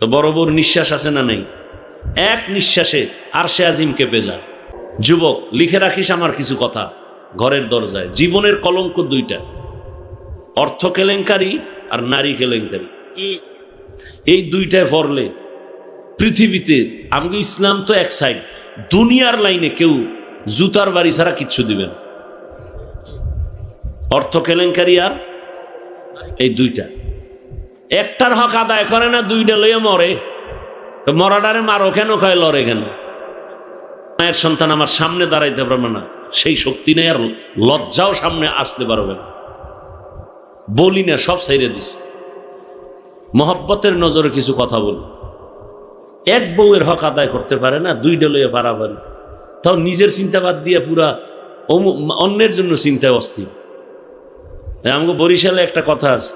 তো বড় বড় নিঃশ্বাস আছে না নেই? এক নিঃশ্বাসে আর সে আজিম কেঁপে যায়। যুবক, লিখে রাখিস আমার কিছু কথা। ঘরের দরজায়। জীবনের কলঙ্ক দুইটা। অর্থ কেলেঙ্কারি আর নারী কেলেঙ্কারি। এই দুইটায় পড়লে পৃথিবীতে আমাকে ইসলাম তো এক সাইড। দুনিয়ার লাইনে কেউ জুতার বাড়ি ছাড়া কিচ্ছু দিবেন অর্থ কেলেঙ্কারি আর এই দুইটা। একটার হক আদায় করে না, দুইটা লইয়া মরে। তো মরাডারে মারো কেন, কয় লড়ে কেন? মায়ের সন্তান আমার সামনে দাঁড়াইতে পারবে না, সেই শক্তি নেই আর লজ্জাও সামনে আসতে পারবে না। বলি না, সব সাইরে দিস মহব্বতের নজরে কিছু কথা বলি। এক বউয়ের হক আদায় করতে পারে না দুই ডলয়ে পারাপারি তাও নিজের চিন্তাবাদ দিয়ে পুরা অন্যের জন্য চিন্তায় অস্থির। আমাকে বরিশালে একটা কথা আছে।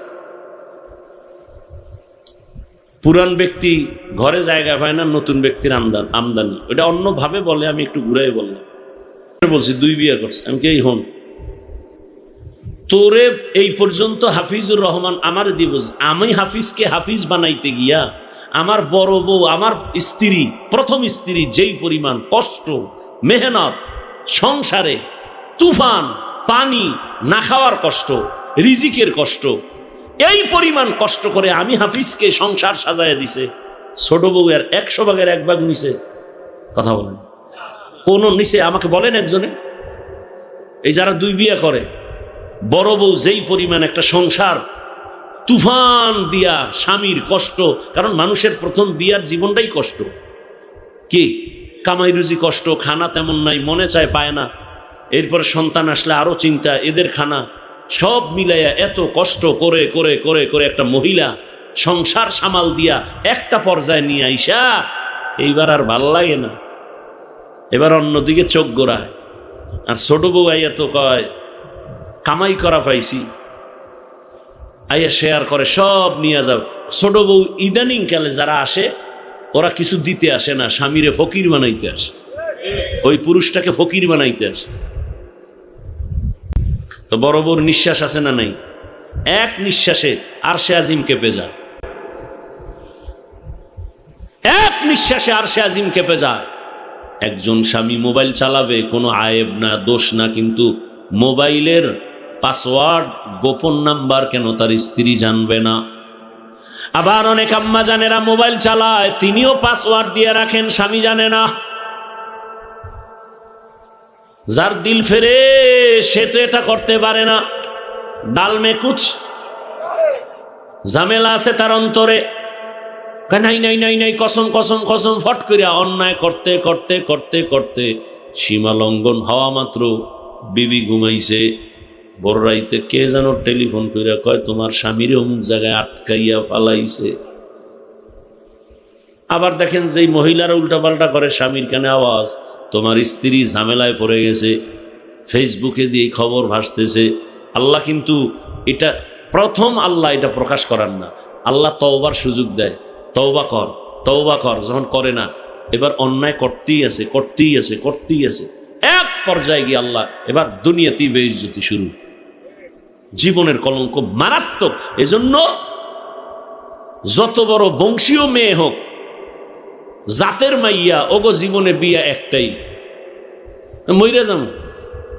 পুরান ব্যক্তি ঘরে জায়গা পায় না, নতুন ব্যক্তির আমদান, আমদানি। ওটা অন্যভাবে বলে, আমি একটু ঘুরাই বললাম। বলছি, দুই বিয়ে করছে। আমি কি হন। তোরে এই পর্যন্ত হাফিজুর রহমান আমার দিবস আমি হাফিজকে হাফিজ বানাইতে গিয়া আমার বড় বউ, আমার স্ত্রী, প্রথম স্ত্রী যেই পরিমাণ কষ্ট, মেহনত, সংসারে তুফান, পানি না খাওয়ার কষ্ট, রিজিকের কষ্ট এই পরিমাণ কষ্ট করে আমি হাফিজকে সংসার সাজায় দিছে। ছোট বউ বউয়ের একশো ভাগের এক ভাগ নিছে। কথা বলেন। কোন নিচে আমাকে বলেন একজনে। এই যারা দুই বিয়ে করে, বড় বউ যেই পরিমাণ একটা সংসার তুফান দিয়া স্বামীর কষ্ট, কারণ মানুষের প্রথম বিয়ার জীবনটাই কষ্ট। কি? কামাই রুজি কষ্ট, খানা তেমন নাই, মনে চায় পায় না। এরপরে সন্তান আসলে আরও চিন্তা, এদের খানা। সব মিলাইয়া এত কষ্ট করে করে করে করে একটা মহিলা সংসার সামাল দিয়া একটা পর্যায়ে নিয়ে আইসা, এইবার আর ভালো লাগে না। এবার অন্যদিকে চোখ গোড়ায়। আর ছোট বউ আইয়া তো কয়, কামাই করা পাইছি। আইয়া শেয়ার করে, সব নিয়ে যাও। ছোট বউ ইদানিং কালে যারা আসে, ওরা কিছু দিতে আসে না, স্বামীরে ফকির বানাইতে আসে। ওই পুরুষটাকে ফকির বানাইতে আসে। তো বড় বড় নিঃশ্বাস আছে না নাই? এক নিঃশ্বাসে আর সে আজিম কেঁপে যায় এক নিঃশ্বাসে আর সে আজিম কেঁপে যায় একজন স্বামী মোবাইল চালাবে, কোনো আয়েব না, দোষ না, কিন্তু মোবাইলের পাসওয়ার্ড, গোপন নাম্বার কেন তার স্ত্রী জানবে না? আবার অনেক আম্মা জানেরা মোবাইল চালায়, তিনিও পাসওয়ার্ড দিয়ে রাখেন, স্বামী জানে না। যার দিল ফেরে, সে তো এটা করতে পারে না। ডাল মে কুচ ঝামেলা আছে তার অন্তরে। নাই নাই নাই নাই, কসম কসম কসম, ফট করিয়া অন্যায় করতে করতে করতে করতে সীমা লঙ্ঘন হওয়া মাত্র বিবি ঘুমাইছে। বড় রাইতে কে যেন টেলিফোন করিয়া কয়, তোমার স্বামীর অমুক জায়গায় আটকাইয়া ফালাইছে। আবার দেখেন যেই মহিলারা উল্টাপাল্টা করে, স্বামীর কানে আওয়াজ। তোমার স্ত্রী ঝামেলায় পড়ে গেছে, ফেসবুকে দিয়ে খবর ভাসতেছে। আল্লাহ কিন্তু এটা, প্রথম আল্লাহ এটা প্রকাশ করার না। আল্লাহ তওবার সুযোগ দেয়, তওবা কর তওবা কর, যখন করে না, এবার অন্যায় করতেই আছে করতেই আছে করতেই আছে। এক পর্যায়ে গিয়ে আল্লাহ এবার দুনিয়াতেই বেইজ্জতি শুরু। জীবনের কলঙ্ক মারাত্মক। এজন্য যত বড় বংশীয় মেয়ে হোক জাতের মাইয়া, ওগো জীবনে বিয়া একটাই। মইরা যাম,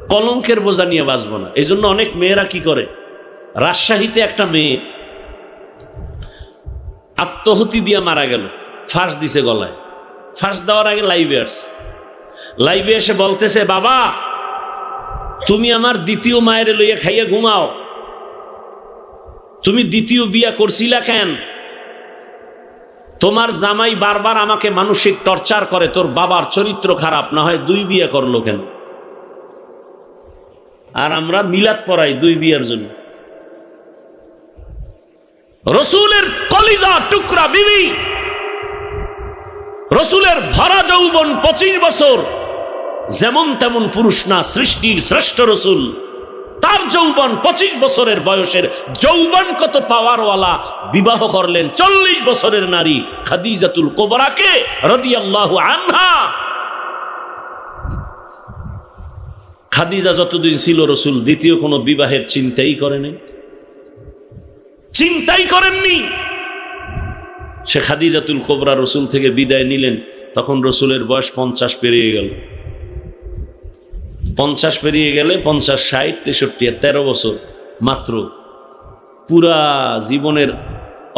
কলঙ্কের বোঝা নিয়ে বাঁচবো না। এই জন্য অনেক মেয়েরা কি করে? রাজশাহীতে একটা মেয়ে আত্মহতি দিয়া মারা গেল, ফাঁস দিছে গলায়। ফাঁস দেওয়ার আগে লাইভে আসছে। লাইভে এসে বলতেছে, বাবা, তুমি আমার দ্বিতীয় মায়ের লইয়া খাইয়া ঘুমাও। তুমি দ্বিতীয় বিয়া করছিলা কেন? তোমার জামাই বারবার আমাকে মানসিক টর্চার করে, তোর বাবার চরিত্র খারাপ, না হয় দুই বিয়ে করল কেন? আর আমরা মিলাদ পড়াই দুই বিয়ের জন্য। রসুলের কলিজা টুকরা বিবি, রসুলের ভরা যৌবন পঁচিশ বছর, যেমন তেমন পুরুষ না, সৃষ্টির শ্রেষ্ঠ রসুল। তার যৌবন পঁচিশ বছরের বয়সের যৌবন কত পাওয়ারওয়ালা বিবাহ করলেন চল্লিশ বছরের নারী খাদিজাতুল কোবরাকে রদিয়াল্লাহু আনহা। খাদিজা যতদিন ছিল রসুল, দ্বিতীয় কোনো বিবাহের চিন্তাই করেনি। চিন্তাই করেননি। সে খাদিজাতুল কোবরা রসুল থেকে বিদায় নিলেন, তখন রসুলের বয়স পঞ্চাশ পেরিয়ে গেল। পঞ্চাশ পেরিয়ে গেলে পঞ্চাশ, ষাট, তেষট্টি, তেরো বছর মাত্র। পুরা জীবনের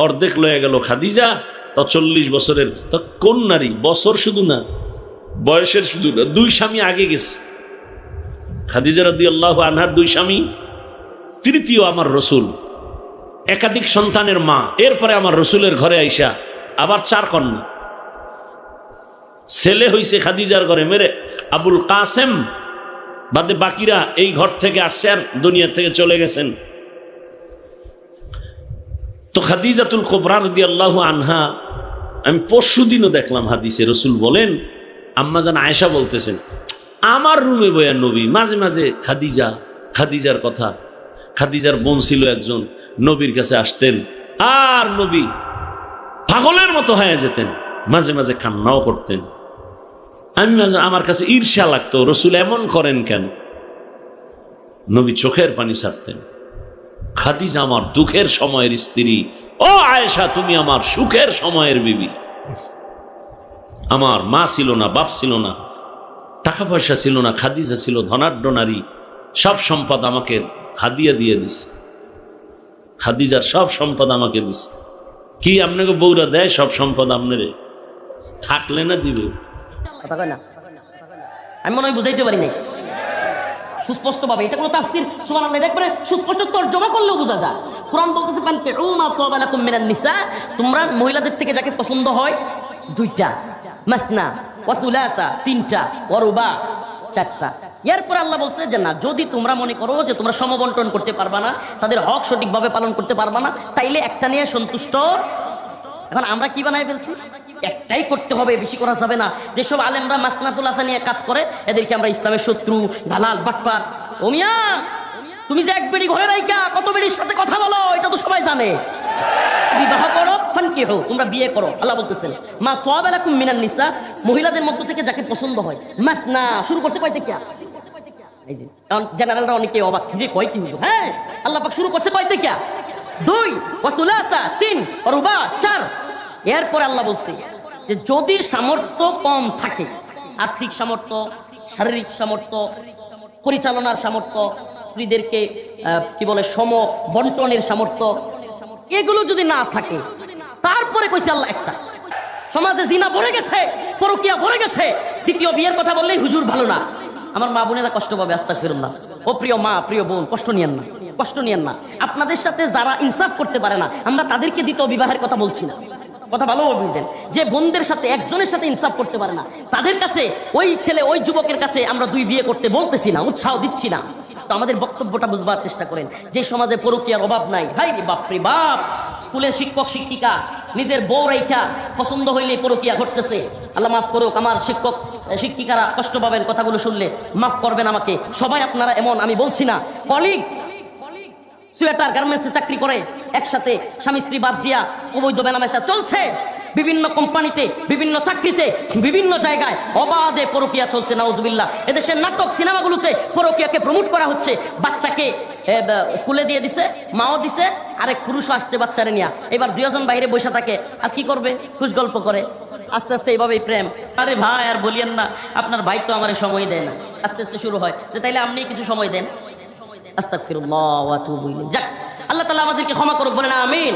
অর্ধেক লয়ে গেল খাদিজা, তা চল্লিশ বছরের। তা কোন নারী? বছর শুধু না, বয়সের শুধু না, দুই স্বামী আগে গেছে। খাদিজা রাদি আল্লাহ আনহার দুই স্বামী, তৃতীয় আমার রসুল। একাধিক সন্তানের মা, এরপরে আমার রসুলের ঘরে আইসা আবার চার কন্যা। ছেলে হইছে খাদিজার ঘরে, মেরে আবুল কাসেম বাদে বাকিরা এই ঘর থেকে আসছে আর দুনিয়া থেকে চলে গেছেন। তো খাদিজাতুল কোবরা রদি আল্লাহ আনহা, আমি পরশু দিনও দেখলাম হাদিসে রসুল বলেন, আম্মা জান আয়েশা বলতেছেন, আমার রুমে বয়ার নবী, মাঝে মাঝে খাদিজা, খাদিজার কথা, খাদিজার বোন ছিল একজন, নবীর কাছে আসতেন, আর নবী পাগলের মতো হয়ে যেতেন, মাঝে মাঝে কান্নাও করতেন। আমি মাঝে আমার কাছে ঈর্ষা লাগতো, রসুল এমন করেন কেন? নবী চোখের পানি ছাড়তেন। খাদিজা আমার দুঃখের সময়ের স্ত্রী। ও আয়েশা, তুমি আমার সুখের সময়ের বিবি। আমার মা ছিল না, বাপ ছিল না, টাকা পয়সা ছিল না, খাদিজা ছিল ধনাঢ্য নারী। সব সম্পদ আমাকে হাদিয়া দিয়ে দিস খাদিজার সব সম্পদ আমাকে দিস কি আপনাকে বউরা দেয় সব সম্পদ আপনারে? থাকলে না দিবে? কথা কয় না? আমি মনে হয় বুঝাইতে পারি নাই। সুস্পষ্ট ভাবে এটা কোনো তাফসির? সুবহানাল্লাহ, এটা একবারে সুস্পষ্ট তর্জমা করলেও বোঝা যায়। কোরআন বলতেছে পানকে উমা তাবালাকুম মিনান নিসা তোমরা মহিলাদের থেকে যাকে পছন্দ হয়, দুইটা, মাসনা ওয়া সুলাসা, তিনটা, ওয়া রুবা, চারটা। এরপর আল্লাহ বলছে যে, না, যদি তোমরা মনে করো যে তোমরা সমবন্টন করতে পারবা না, তাদের হক সঠিকভাবে পালন করতে পারবা না, তাইলে একটা নিয়ে সন্তুষ্ট। এখন আমরা কি বানাই ফেলছি? একটাই করতে হবে, বেশি করা যাবে না। যেসব আলেমরা মাসনাতুল আসা নিয়ে কাজ করে, এদেরকে আমরা ইসলামের শত্রু, দালাল, বাটপার। ওমিয়া তুমি যে এক বেড়ি ঘরে রাইকা কত বেড়ির সাথে কথা বলো, এটা তো সবাই জানে। বিবাহ করো, ফানকি হো তোমরা বিয়ে করো, আল্লাহ বলতেছেন, মা তোয়াবেলাকুম মিনান নিসা মহিলাদের মধ্য থেকে যাকে পছন্দ হয় মাস না শুরু করছে কয়তে কিয়া? এই যে, কারণ জেনারেলরা অনেকে অবাক যে কয় কি হইল হ্যাঁ আল্লাহ পাক শুরু করছে কয়? থেকে দুই ওয়াসুলাসা তিন রুবা, চার। এরপর আল্লাহ বলছে যে যদি সামর্থ্য কম থাকে, আর্থিক সামর্থ্য, শারীরিক সামর্থ্য, পরিচালনার সামর্থ্য, স্ত্রীদেরকে কি বলে, সম বন্টনের সামর্থ্য, এগুলো যদি না থাকে, তারপরে কইছে আল্লাহ একটা। সমাজে জিনা ভরে গেছে, পরকিয়া ভরে গেছে, দ্বিতীয় বিয়ের কথা বললেই হুজুর ভালো না। আমার মা বোনেরা কষ্ট পাবে আস্তাক ফিরুল্লাহ ও প্রিয় মা, প্রিয় বোন, কষ্ট নিয়েন না, কষ্ট নিয়েন না। আপনাদের সাথে যারা ইনসাফ করতে পারে না, আমরা তাদেরকে দ্বিতীয় বিবাহের কথা বলছি না। কথা ভালো বুঝবেন যে বোনদের সাথে, একজনের সাথে ইনসাফ করতে পারে না। তাদের কাছে, ওই ছেলে, ওই যুবকের কাছে আমরা দুই বিয়ে করতে বলতেছি না, উৎসাহ দিচ্ছি না। তো আমাদের বক্তব্যটা বুঝবার চেষ্টা করেন। যে সমাজে পরকীয়ার অভাব নাই রে বাপরে বাপ, স্কুলের শিক্ষক, শিক্ষিকা, নিজের বউ রাইখা, পছন্দ হইলে পরকীয়া ঘটতেছে। আল্লাহ মাফ করুক, আমার শিক্ষক, শিক্ষিকারা কষ্ট পাবেন কথাগুলো শুনলে। মাফ করবেন আমাকে। সবাই আপনারা এমন, আমি বলছি না। কলিগ সুয়েটার গার্মেন্টসে চাকরি করে, একসাথে স্বামী স্ত্রী বাদ দিয়া অবৈধ বেনামেশা চলছে। বিভিন্ন কোম্পানিতে, বিভিন্ন চাকরিতে, বিভিন্ন জায়গায় অবাধে পরকিয়া চলছে, নাউজুবিল্লাহ। এদেশের নাটক সিনেমাগুলোতে পরকিয়াকে প্রমোট করা হচ্ছে। বাচ্চাকে স্কুলে দিয়ে দিছে, মাও দিছে, আরেক পুরুষও আসছে বাচ্চারে নিয়ে। এবার দুজন বাইরে বসে থাকে, আর কি করবে? খুশ গল্প করে। আস্তে আস্তে এইভাবেই প্রেম। আরে ভাই, আর বলিয়েন না, আপনার ভাই তো আমার সময় দেয় না। আস্তে আস্তে শুরু হয়। তাইলে আপনি কিছু সময় দেন। আল্লাহ তাআলা আমাদেরকে ক্ষমা করুক, বলেন আমিন।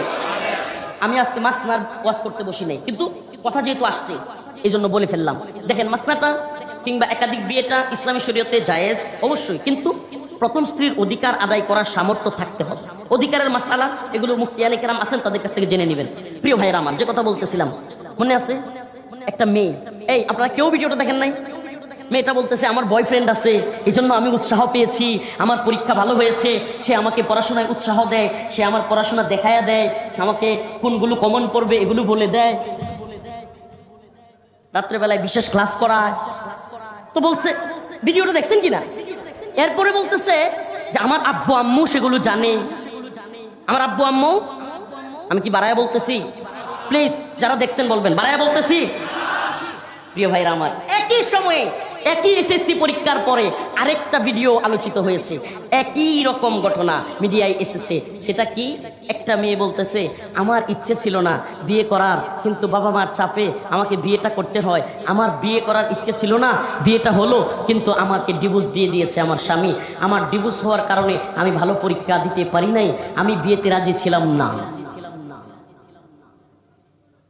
আমি আজকে মাসনার ওয়াজ করতে বসি নাই, কিন্তু কথা যেহেতু আসছে এই জন্য বলে ফেললাম। দেখেন, মাসনাটা কিংবা একাধিক বিয়েটা ইসলামী শরীয়তে জায়েজ, অবশ্যই, কিন্তু প্রথম স্ত্রীর অধিকার আদায় করার সামর্থ্য থাকতে হবে। অধিকারের মাসালা, এগুলো মুফতিয়ানি কেরাম আছেন, তাদের কাছ থেকে জেনে নেবেন। প্রিয় ভাইয়েরা আমার, যে কথা বলতেছিলাম, মনে আছে? একটা মেয়ে। এই, আপনারা কেউ ভিডিওটা দেখেন নাই? মেয়েটা বলতেছে, আমার বয়ফ্রেন্ড আছে এই জন্য আমি উৎসাহ পেয়েছি, আমার পরীক্ষা ভালো হয়েছে, সে আমাকে পড়াশোনায় উৎসাহ দেয়, সে আমার পড়াশোনা দেখায়া দেয়, সে আমাকে কোনগুলো কমন পড়বে এগুলো বলে দেয়। রাত্রেবেলায় বিশেষ ক্লাস করায়। তো বলছে, ভিডিওটা দেখছেন কিনা? এরপরে বলতেছে যে, আমার আব্বু আম্মু সেগুলো জানে। আমার আব্বু আম্মু? আমি কি বাড়ায় বলতেছি? প্লিজ যারা দেখছেন বলবেন। বাড়ায় বলতেছি? প্রিয় ভাইরা আমার, একই সময়ে একই এসএসসি পরীক্ষার পরে আরেকটা ভিডিও আলোচিত হয়েছে। একই রকম ঘটনা মিডিয়ায় এসেছে। সেটা কি? একটা মেয়ে বলতেছে, আমার ইচ্ছে ছিল না বিয়ে করার, কিন্তু বাবা মার চাপে আমাকে বিয়েটা করতে হয়। আমার বিয়ে করার ইচ্ছে ছিল না, বিয়েটা হলো, কিন্তু আমাকে ডিভোর্স দিয়ে দিয়েছে আমার স্বামী। আমার ডিভোর্স হওয়ার কারণে আমি ভালো পরীক্ষা দিতে পারি নাই, আমি বিয়েতে রাজি ছিলাম না।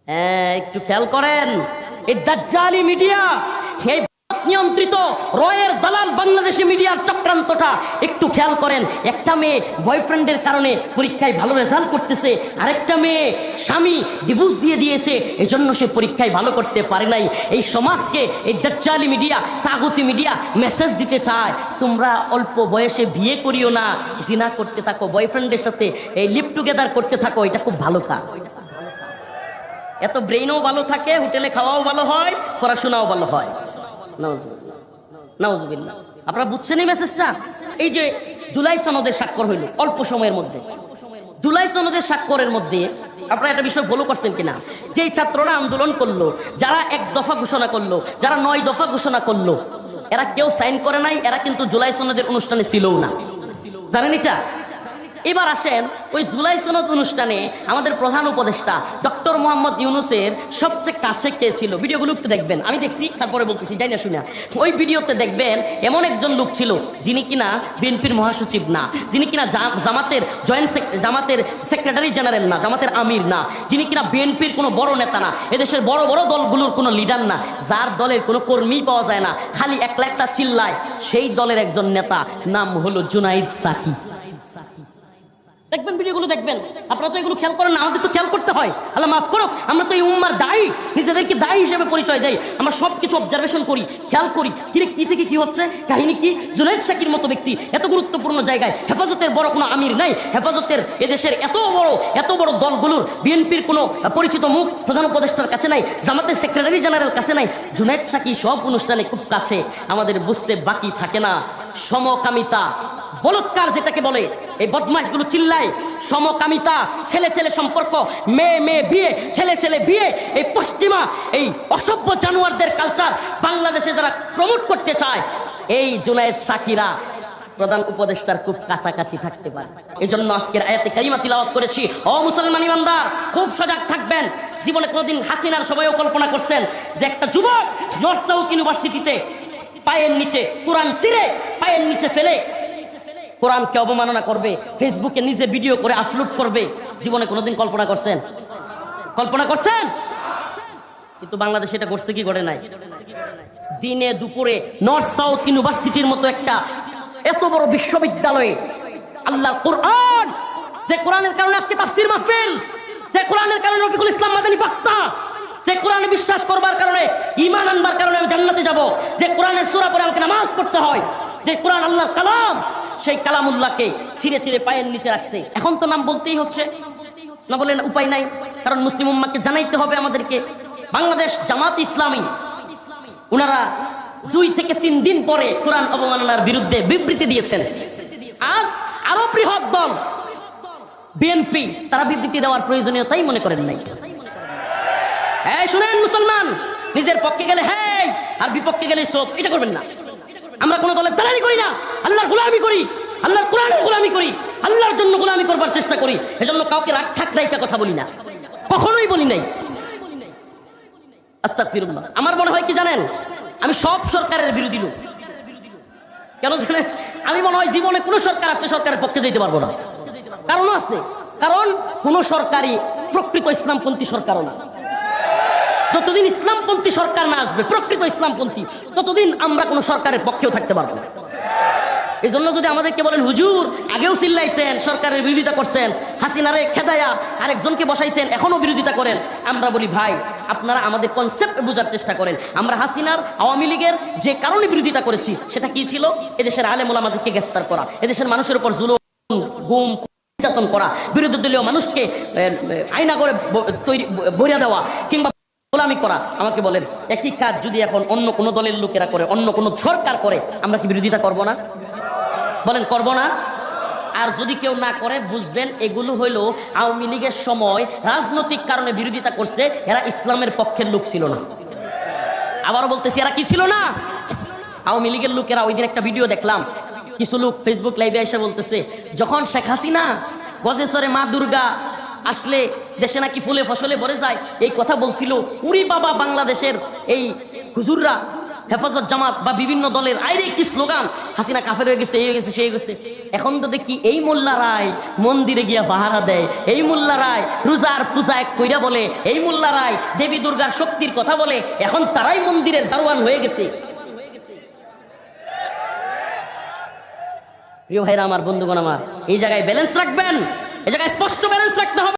হ্যাঁ একটু খেয়াল করেন এই দাজ্জালি মিডিয়া এই নিয়ন্ত্রিত রয়ের দালাল বাংলাদেশি মিডিয়ার চক্রান্তটা। একটু খেয়াল করেন, একটা মেয়ে বয়ফ্রেন্ডের কারণে পরীক্ষায় ভালো রেজাল্ট করতেছে, আরেকটা মেয়ে স্বামী ডিভোর্স দিয়ে দিয়েছে, এজন্য সে পরীক্ষায় ভালো করতে পারে নাই। এই সমাজকে এই দাজ্জালি মিডিয়া, তাগতি মিডিয়া মেসেজ দিতে চায়। তোমরা অল্প বয়সে বিয়ে করিও না, জিনা করতে থাকো, বয়ফ্রেন্ডের সাথে এই লিভ টুগেদার করতে থাকো, এটা খুব ভালো কাজ। এত ব্রেইনও ভালো থাকে, হোটেলে খাওয়াও ভালো হয়, পড়াশোনাও ভালো হয়। আপনারা বুঝছেন এই মেসেজটা এই যে জুলাই সনদের স্বাক্ষর হইল, অল্প সময়ের মধ্যে। জুলাই সনদের স্বাক্ষরের মধ্যে আপনারা একটা বিষয় ফলো করছেন কিনা? যেই ছাত্ররা আন্দোলন করল, যারা এক দফা ঘোষণা করল, যারা নয় দফা ঘোষণা করল, এরা কেউ সাইন করে নাই, এরা কিন্তু জুলাই সনদের অনুষ্ঠানে ছিলও না। জানেন এটা? এবার আসেন ওই জুলাই সনদ অনুষ্ঠানে আমাদের প্রধান উপদেষ্টা ডক্টর মোহাম্মদ ইউনুসের সবচেয়ে কাছে কে ছিল? ভিডিওগুলো একটু দেখবেন। আমি দেখছি, তারপরে বলতেছি যাই না, শুনে ওই ভিডিওতে দেখবেন এমন একজন লোক ছিল, যিনি কিনা বিএনপির মহাসচিব না, যিনি কিনা জামাতের জয়েন্ট জামাতের সেক্রেটারি জেনারেল না, জামাতের আমির না, যিনি কিনা বিএনপির কোনো বড় নেতা না, এদেশের বড় বড় দলগুলোর কোনো লিডার না, যার দলের কোনো কর্মী পাওয়া যায় না, খালি একলা একটা চিল্লায়, সেই দলের একজন নেতা নাম হলো জুনাইদ সাকি। দেখবেন ভিডিওগুলো দেখবেন। আপনারা তো এগুলো খেয়াল করেন না, আমাদের তো খেয়াল করতে হয়। আল্লাহ মাফ করো আমরা তো এই উম্মার দায়ী। নিজেদেরকে দায়ী হিসেবে পরিচয় দেয় আমরা সব কিছু অবজারভেশন করি, খেয়াল করি। কিরে, কি থেকে কি হচ্ছে? কাহিনী কি? জুনাইদ শাকির মতো ব্যক্তি, এত গুরুত্বপূর্ণ জায়গায়। হেফাজতের বড় কোনো আমির নাই। হেফাজতের এদেশের এত বড় এত বড় দলগুলোর বিএনপির কোনো পরিচিত মুখ প্রধান উপদেষ্টার কাছে নাই, জামাতের সেক্রেটারি জেনারেল কাছে নাই। জুনাইদ শাকি সব অনুষ্ঠানে খুব কাছে। আমাদের বুঝতে বাকি থাকে না। সমকামিতা। বলৎকার যেটাকে বলে, এই বদমাশগুলো চিল্লায়, সমকামিতা, ছেলে ছেলে সম্পর্ক, মেয়ে মেয়ে বিয়ে, ছেলে ছেলে বিয়ে, এই পশ্চিমা, এই অসভ্য জানোয়ারদের কালচার বাংলাদেশে যারা প্রমোট করতে চায়, এই জুনায়েদ সাকিরা প্রধান উপদেষ্টার খুব কাছাকাছি থাকতে পারে। এই জন্য আজকের আয়াতে কারিমা তিলাওয়াত করেছি। ও মুসলমান ইমানদার, খুব সজাগ থাকবেন। জীবনে কোনোদিন হাসিনার সময়ও কল্পনা করছেন যে একটা যুবক নর্থ সাউথ ইউনিভার্সিটিতে পায়ের নিচে কোরআন সিরে পায়ের নিচে ফেলে কোরআনকে অবমাননা করবে ফেসবুকে নিজে ভিডিও করে আপলোড করবে, জীবনে কোনোদিন কল্পনা করছেন? কল্পনা করছেন? কিন্তু বাংলাদেশে এটা করছে কি করে নাই? দিনে দুপুরে নর্থ সাউথ ইউনিভার্সিটির মতো একটা এত বড় বিশ্ববিদ্যালয়ে আল্লাহ কোরআন, যে কোরআনের কারণে আজকে তাফসির মাহফিল, যে কোরআনের কারণে রফিকুল ইসলাম মাদানী বাক্তা যে কোরআনে বিশ্বাস করবার কারণে ইমান আনবার কারণে আমি জান্নাতে যাব, যে কোরআনের সূরা পরে আমাকে নামাজ পড়তে হয়, যে কোরআন আল্লাহর কালাম সেই কালামুল্লাহকে ছিঁড়ে ছিঁড়ে পায়ের নিচে রাখছে। এখন তো নাম বলতেই হচ্ছে। না বলেন উপায় নাই, কারণ মুসলিম উম্মাকে জানাইতে হবে আমাদেরকে। বাংলাদেশ জামাত ইসলামী ওনারা দুই থেকে তিন দিন পরে কোরআন অবমাননার বিরুদ্ধে বিবৃতি দিয়েছেন। আর আরও বৃহৎ দল বিএনপি তারা বিবৃতি দেওয়ার প্রয়োজনীয়তাই মনে করেন নাই। হ্যাঁ শুনেন মুসলমান, নিজের পক্ষে গেলে হ্যাঁ আর বিপক্ষে গেলে সব এটা করবেন না। আমরা কোনো দলের দালালি করি না। আল্লাহর গোলামি করি। আল্লাহর কোরআনের গোলামি করি। আল্লাহর জন্য গোলামি করবার চেষ্টা করি। এজন্য কাউকে রাগ ঠাক রাইকা কথা বলি না। কখনোই বলি নাই। আমার মনে হয় কি জানেন? আমি সব সরকারের বিরোধী লোক। কেন জানেন? আমি মনে হয় জীবনে কোনো সরকার আসলে সরকারের পক্ষে যেতে পারব না। কারণ আছে। কারণ কোন সরকারই প্রকৃত ইসলামপন্থী সরকারও না। যতদিন ইসলামপন্থী সরকার না আসবে প্রকৃত ইসলামপন্থী ততদিন আমরা কোনো সরকারের পক্ষেও থাকতে পারব না। এই জন্য যদি আমাদেরকে বলেন হুজুর আগেও চিল্লাইছেন সরকারের বিরোধিতা করছেন হাসিনারে খেদায়া আরেকজনকে বসাইছেন এখনও বিরোধিতা করেন। আমরা বলি ভাই আপনারা আমাদের কনসেপ্ট বোঝার চেষ্টা করেন। আমরা হাসিনার আওয়ামী লীগের যে কারণে বিরোধিতা করেছি সেটা কি ছিল? এদেশের আলেম আমাদেরকে গ্রেফতার করা এদেশের মানুষের উপর জুলুম গুম নির্যাতন করা বিরোধী দলীয় মানুষকে এ, করে তৈরি বইরা দেওয়া কিংবা গোলামি করা, আমাকে বলেন, একই কাজ যদি এখন অন্য কোনো দলের লোকেরা করে, অন্য কোনো সরকার করে, আমরা কি বিরোধিতা করব না? বলেন, করব না? আর যদি কেউ না করে, বুঝবেন, এগুলো হইল আওয়ামী লীগের সময় রাজনৈতিক কারণে বিরোধিতা করছে, এরা ইসলামের পক্ষের লোক ছিল না। আবারও বলতেছি, এরা কি ছিল না? আওয়ামী লীগের লোকেরা, ওই দিন একটা ভিডিও দেখলাম, কিছু লোক ফেসবুক লাইভে এসে বলতেছে, যখন শেখ হাসিনা গজেশ্বরে মা দুর্গা আসলে দেশে নাকি ফুলে ফসলে ভরে যায়। এই কথা বলছিল উরি বাবা বাংলাদেশের এই হুজুররা, হেফাজত জামাত বা বিভিন্ন দলের। আইরে, কি স্লোগান? হাসিনা কাফের হয়ে গেছে, এই হয়ে গেছে সে হয়ে গেছে। এখন তো দেখি এই মোল্লা রায় মন্দিরে গিয়া পাহারা দেয়। এই মোল্লা রায় রোজার পূজা এক কইরা বলে, এই মোল্লা রায় দেবী দুর্গার শক্তির কথা বলে, এখন তারাই মন্দিরের দারোয়ান হয়ে গেছে। প্রিয় ভাইরা, আমার বন্ধুগণ আমার, এই জায়গায় ব্যালেন্স রাখবেন। জায়গায় স্পষ্ট ব্যালেন্স রাখতে হবে।